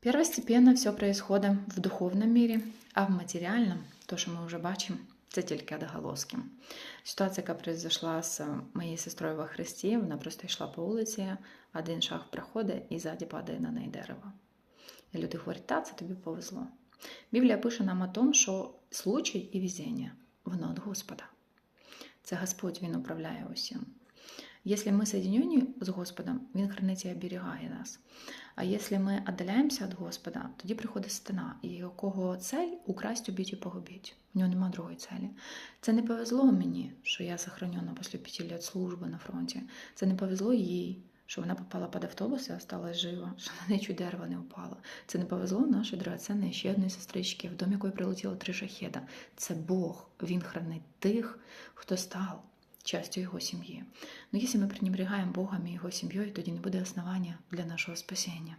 Первостепенно все происходит в духовном мире, а в матеріальному, то, що ми вже бачимо, це тільки отголоски. Ситуація, яка произошла з моєю сестрою во Христі, вона просто йшла по вулиці, один шаг проходить і ззаді падає на неї дерево. І люди говорять, та це тобі повезло. Біблія пише нам о том, що случай і везіння, воно від Господа. Це Господь Він управляє усім. Якщо ми соединені з Господом, Він хранить і оберігає нас. А якщо ми віддаляємося від Господа, тоді приходить сатана, і якого цель украсть, убити і погубити. У нього немає другої цілі. Це не повезло мені, що я сохранена після п'яти років служби на фронті. Це не повезло їй, що вона попала під автобус і осталась жива, що на неї дерево не впало. Це не повезло нашій драгоценної ще одної сестрички, в дом якої прилетіло три шахеда. Це Бог. Він хранить тих, хто став частю його сім'ї. Ну, якщо ми пренебрігаємо Богом і його сім'єю, тоді не буде основання для нашого спасіння.